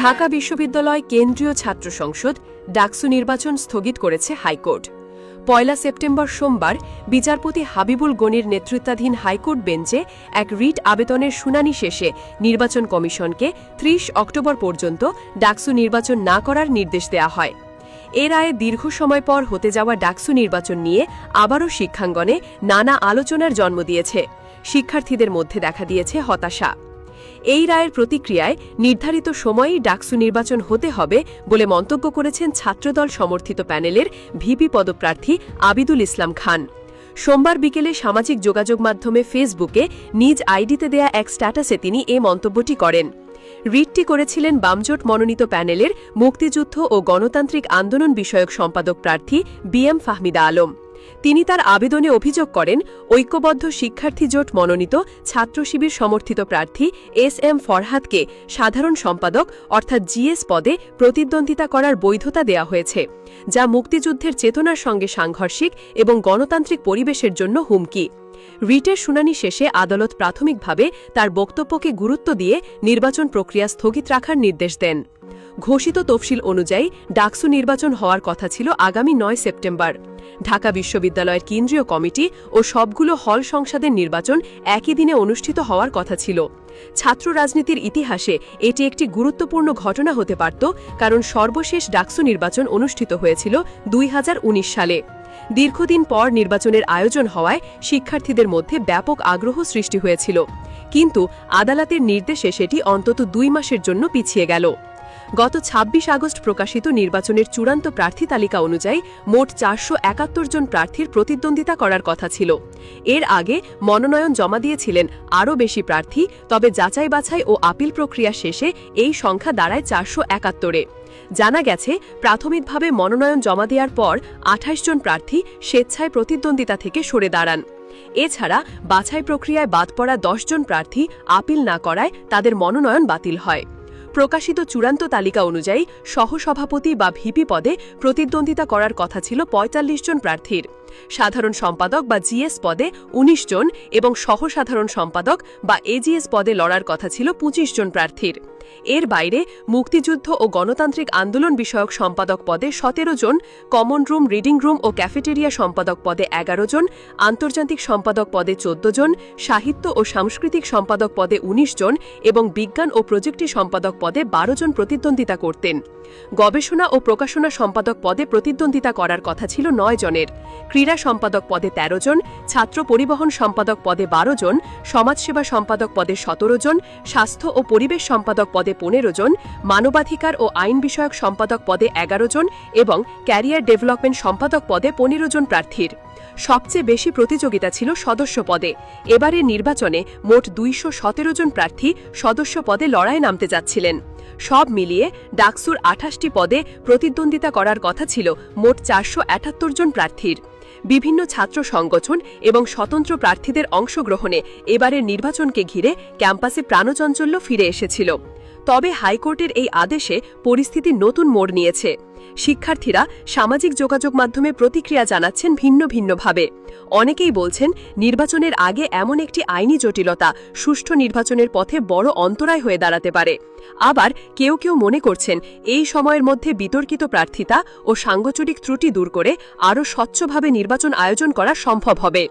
ঢাকা বিশ্ববিদ্যালয় কেন্দ্রীয় ছাত্র সংসদ ডাকসু নির্বাচন স্থগিত করেছে হাইকোর্ট। পয়লা সেপ্টেম্বর সোমবার বিচারপতি হাবিবুল গনির নেতৃত্বাধীন হাইকোর্ট বেঞ্চে এক রিট আবেদনের শুনানি শেষে নির্বাচন কমিশনকে ত্রিশ অক্টোবর পর্যন্ত ডাকসু নির্বাচন না করার নির্দেশ দেয়া হয়। এ রায়ে দীর্ঘ সময় পর হতে যাওয়া ডাকসু নির্বাচন নিয়ে আবারও শিক্ষাঙ্গনে নানা আলোচনার জন্ম দিয়েছে। শিক্ষার্থীদের মধ্যে দেখা দিয়েছে হতাশা। এই রায়ের প্রতিক্রিয়ায় নির্ধারিত সময়েই ডাকসু নির্বাচন হতে হবে বলে মন্তব্য করেছেন ছাত্রদল সমর্থিত প্যানেলের ভিপি পদপ্রার্থী আবিদুল ইসলাম খান। সোমবার বিকেলে সামাজিক যোগাযোগ মাধ্যমে ফেসবুকে নিজ আইডিতে দেয়া এক স্ট্যাটাসে তিনি এ মন্তব্যটি করেন। রিটটি করেছিলেন বামজোট মনোনীত প্যানেলের মুক্তিযুদ্ধ ও গণতান্ত্রিক আন্দোলন বিষয়ক সম্পাদক প্রার্থী বি এম ফাহমিদা আলম। তিনি তার আবেদনে অভিযোগ করেন, ঐক্যবদ্ধ শিক্ষার্থী জোট মনোনীত ছাত্র শিবির সমর্থিত প্রার্থী এস এম ফরহাদকে সাধারণ সম্পাদক অর্থাৎ জিএস পদে প্রতিদ্বন্দ্বিতা করার বৈধতা দেয়া হয়েছে, যা মুক্তিযুদ্ধের চেতনার সঙ্গে সাংঘর্ষিক এবং গণতান্ত্রিক পরিবেশের জন্য হুমকি। রিটের শুনানি শেষে আদালত প্রাথমিকভাবে তার বক্তব্যকে গুরুত্ব দিয়ে নির্বাচন প্রক্রিয়া স্থগিত রাখার নির্দেশ দেন। ঘোষিত তফসিল অনুযায়ী ডাকসু নির্বাচন হওয়ার কথা ছিল আগামী নয় সেপ্টেম্বর। ঢাকা বিশ্ববিদ্যালয়ের কেন্দ্রীয় কমিটি ও সবগুলো হল সংসদের নির্বাচন একই দিনে অনুষ্ঠিত হওয়ার কথা ছিল। ছাত্র রাজনীতির ইতিহাসে এটি একটি গুরুত্বপূর্ণ ঘটনা হতে পারত, কারণ সর্বশেষ ডাকসু নির্বাচন অনুষ্ঠিত হয়েছিল দুই হাজার উনিশ সালে। দীর্ঘদিন পর নির্বাচনের আয়োজন হওয়ায় শিক্ষার্থীদের মধ্যে ব্যাপক আগ্রহ সৃষ্টি হয়েছিল। কিন্তু আদালতের নির্দেশে সেটি অন্তত দুই মাসের জন্য পিছিয়ে গেল। গত ২৬ আগস্ট প্রকাশিত নির্বাচনের চূড়ান্ত প্রার্থী তালিকা অনুযায়ী মোট চারশো একাত্তর জন প্রার্থীর প্রতিদ্বন্দ্বিতা করার কথা ছিল। এর আগে মনোনয়ন জমা দিয়েছিলেন আরও বেশি প্রার্থী, তবে যাচাই বাছাই ও আপিল প্রক্রিয়া শেষে এই সংখ্যা দাঁড়ায় চারশো একাত্তরে। জানা গেছে, প্রাথমিকভাবে মনোনয়ন জমা দেওয়ার পর আঠাশ জন প্রার্থী স্বেচ্ছায় প্রতিদ্বন্দ্বিতা থেকে সরে দাঁড়ান। এছাড়া বাছাই প্রক্রিয়ায় বাদ পড়া দশজন প্রার্থী আপিল না করায় তাদের মনোনয়ন বাতিল হয়। প্রকাশিত চূড়ান্ত তালিকা অনুযায়ী সহসভাপতি বা ভিপি পদে প্রতিদ্বন্দ্বিতা করার কথা ছিল ৪৫ জন প্রার্থীর। সাধারণ সম্পাদক বা জিএস পদে ১৯ জন এবং সহসাধারণ সম্পাদক বা এজিএস পদে লড়ার কথা ছিল ২৫ জন প্রার্থীর। এর বাইরে মুক্তিযুদ্ধ ও গণতান্ত্রিক আন্দোলন বিষয়ক সম্পাদক পদে সতেরো জন কমন রুম রিডিং রুম ও ক্যাফেটেরিয়া সম্পাদক পদে এগারো জন আন্তর্জাতিক সম্পাদক পদে চোদ্দ জন সাহিত্য ও সাংস্কৃতিক সম্পাদক পদে ১৯ জন এবং বিজ্ঞান ও প্রযুক্তি সম্পাদক পদে বারো জন প্রতিদ্বন্দ্বিতা করতেন গবেষণা ও প্রকাশনা সম্পাদক পদে প্রতিদ্বন্দ্বিতা করার কথা ছিল নয় জনের ক্রীড়া সম্পাদক পদে ১৩ জন ছাত্র পরিবহন সম্পাদক পদে বারো জন সমাজসেবা সম্পাদক পদে সতেরো জন স্বাস্থ্য ও পরিবেশ সম্পাদক পদে পনেরো জন, মানবাধিকার ও আইন বিষয়ক সম্পাদক পদে এগারো জন এবং ক্যারিয়ার ডেভেলপমেন্ট সম্পাদক পদে পনেরো জন প্রার্থীর। সবচেয়ে বেশি প্রতিযোগিতা ছিল সদস্য পদে। এবারের নির্বাচনে মোট দুইশো সতেরো জন প্রার্থী সদস্য পদে লড়াই নামতে যাচ্ছিলেন। সব মিলিয়ে ডাকসুর আঠাশটি পদে প্রতিদ্বন্দ্বিতা করার কথা ছিল মোট চারশো একাত্তর জন প্রার্থীর। বিভিন্ন ছাত্র সংগঠন এবং স্বতন্ত্র প্রার্থীদের অংশগ্রহণে এবারের নির্বাচনকে ঘিরে ক্যাম্পাসে প্রাণচাঞ্চল্য ফিরে এসেছিল। তবে হাইকোর্টের এই আদেশে পরিস্থিতি নতুন মোড় নিয়েছে। শিক্ষার্থীরা সামাজিক যোগাযোগ মাধ্যমে প্রতিক্রিয়া জানাচ্ছেন ভিন্ন ভিন্নভাবে। অনেকেই বলছেন, নির্বাচনের আগে এমন একটি আইনি জটিলতা সুষ্ঠু নির্বাচনের পথে বড় অন্তরায় হয়ে দাঁড়াতে পারে। আবার কেউ কেউ মনে করছেন, এই সময়ের মধ্যে বিতর্কিত প্রার্থিতা ও সাংগঠনিক ত্রুটি দূর করে আরও স্বচ্ছভাবে নির্বাচন আয়োজন করা সম্ভব হবে।